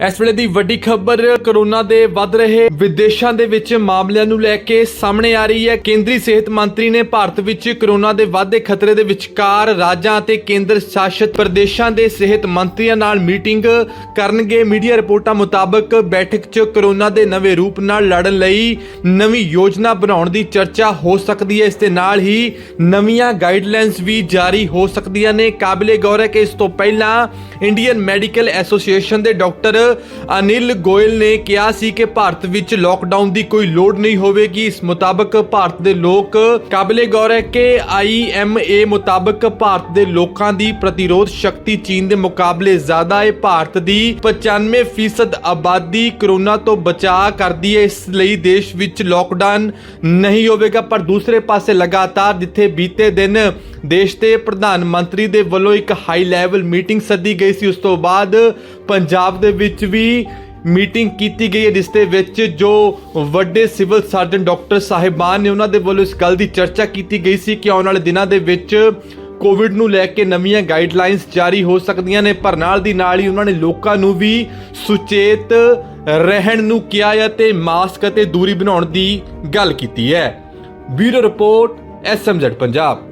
ਇਸ ਵੇਲੇ ਦੀ ਵੱਡੀ ਖਬਰ ਕਰੋਨਾ ਦੇ ਵੱਧ ਰਹੇ ਵਿਦੇਸ਼ਾਂ ਦੇ ਵਿੱਚ ਮਾਮਲਿਆਂ ਨੂੰ ਲੈ ਕੇ ਸਾਹਮਣੇ ਆ ਰਹੀ ਹੈ। ਕੇਂਦਰੀ ਸਿਹਤ ਮੰਤਰੀ ਨੇ ਭਾਰਤ ਵਿੱਚ ਕਰੋਨਾ ਦੇ ਵਾਧੇ ਖਤਰੇ ਦੇ ਵਿਚਕਾਰ ਰਾਜਾਂ ਅਤੇ ਕੇਂਦਰ ਸ਼ਾਸਿਤ ਪ੍ਰਦੇਸ਼ਾਂ ਦੇ ਸਿਹਤ ਮੰਤਰੀਆਂ ਨਾਲ ਮੀਟਿੰਗ ਕਰਨਗੇ। ਮੀਡੀਆ ਰਿਪੋਰਟਾਂ ਮੁਤਾਬਕ ਬੈਠਕ 'ਚ ਕਰੋਨਾ ਦੇ ਨਵੇਂ ਰੂਪ ਨਾਲ ਲੜਨ ਲਈ ਨਵੀਂ ਯੋਜਨਾ ਬਣਾਉਣ ਦੀ ਚਰਚਾ ਹੋ ਸਕਦੀ ਹੈ। ਇਸ ਦੇ ਨਾਲ ਹੀ ਨਵੀਆਂ ਗਾਈਡਲਾਈਨਸ ਵੀ ਜਾਰੀ ਹੋ ਸਕਦੀਆਂ ਨੇ। ਕਾਬਿਲੇ ਗੌਰ ਹੈ ਕਿ ਇਸ ਤੋਂ ਪਹਿਲਾਂ ਇੰਡੀਅਨ ਮੈਡੀਕਲ ਐਸੋਸੀਏਸ਼ਨ ਦੇ ਡਾਕਟਰ ਅਨਿਲ ਗੋਇਲ ਨੇ ਕਿਹਾ ਸੀ ਕਿ ਭਾਰਤ ਵਿੱਚ ਲੋਕਡਾਊਨ ਦੀ ਕੋਈ ਲੋੜ ਨਹੀਂ ਹੋਵੇਗੀ। ਇਸ ਮੁਤਾਬਕ ਭਾਰਤ ਦੇ ਲੋਕ ਕਾਬਿਲੇ ਗੌਰ ਹੈ ਕਿ ਆਈਐਮਏ ਮੁਤਾਬਕ ਭਾਰਤ ਦੇ ਲੋਕਾਂ ਦੀ ਪ੍ਰਤੀਰੋਧ ਸ਼ਕਤੀ ਚੀਨ ਦੇ ਮੁਕਾਬਲੇ ਜ਼ਿਆਦਾ ਹੈ। ਭਾਰਤ ਦੀ 95% ਆਬਾਦੀ ਕਰੋਨਾ ਤੋਂ ਬਚਾਅ ਕਰਦੀ ਹੈ। ਇਸ ਲਈ ਦੇਸ਼ ਵਿੱਚ ਲੋਕਡਾਊਨ ਨਹੀਂ ਹੋਵੇਗਾ, ਪਰ ਦੂਸਰੇ ਪਾਸੇ ਲਗਾਤਾਰ ਜਿੱਥੇ ਬੀਤੇ ਦਿਨ ਦੇਸ਼ ਦੇ ਪ੍ਰਧਾਨ ਮੰਤਰੀ ਦੇ ਵੱਲੋਂ ਇੱਕ ਹਾਈ ਲੈਵਲ ਮੀਟਿੰਗ ਸੱਦੀ ਗਈ ਸੀ। ਉਸ ਤੋਂ ਬਾਅਦ ਪੰਜਾਬ ਦੇ ਵਿੱਚ ਵੀ ਮੀਟਿੰਗ ਕੀਤੀ ਗਈ ਹੈ, ਜਿਸ ਦੇ ਵਿੱਚ ਜੋ ਵੱਡੇ ਸਿਵਲ ਸਰਜਨ ਡਾਕਟਰ ਸਾਹਿਬਾਨ ਨੇ ਉਹਨਾਂ ਦੇ ਵੱਲੋਂ ਇਸ ਗੱਲ ਦੀ ਚਰਚਾ ਕੀਤੀ ਗਈ ਸੀ ਕਿ ਆਉਣ ਵਾਲੇ ਦਿਨਾਂ ਦੇ ਵਿੱਚ ਕੋਵਿਡ ਨੂੰ ਲੈ ਕੇ ਨਵੀਆਂ ਗਾਈਡਲਾਈਨਸ ਜਾਰੀ ਹੋ ਸਕਦੀਆਂ ਨੇ, ਪਰ ਨਾਲ ਦੀ ਨਾਲ ਹੀ ਉਹਨਾਂ ਨੇ ਲੋਕਾਂ ਨੂੰ ਵੀ ਸੁਚੇਤ ਰਹਿਣ ਨੂੰ ਕਿਹਾ ਹੈ ਤੇ ਮਾਸਕ ਅਤੇ ਦੂਰੀ ਬਣਾਉਣ ਦੀ ਗੱਲ ਕੀਤੀ ਹੈ। Bureau report SMZ Punjab.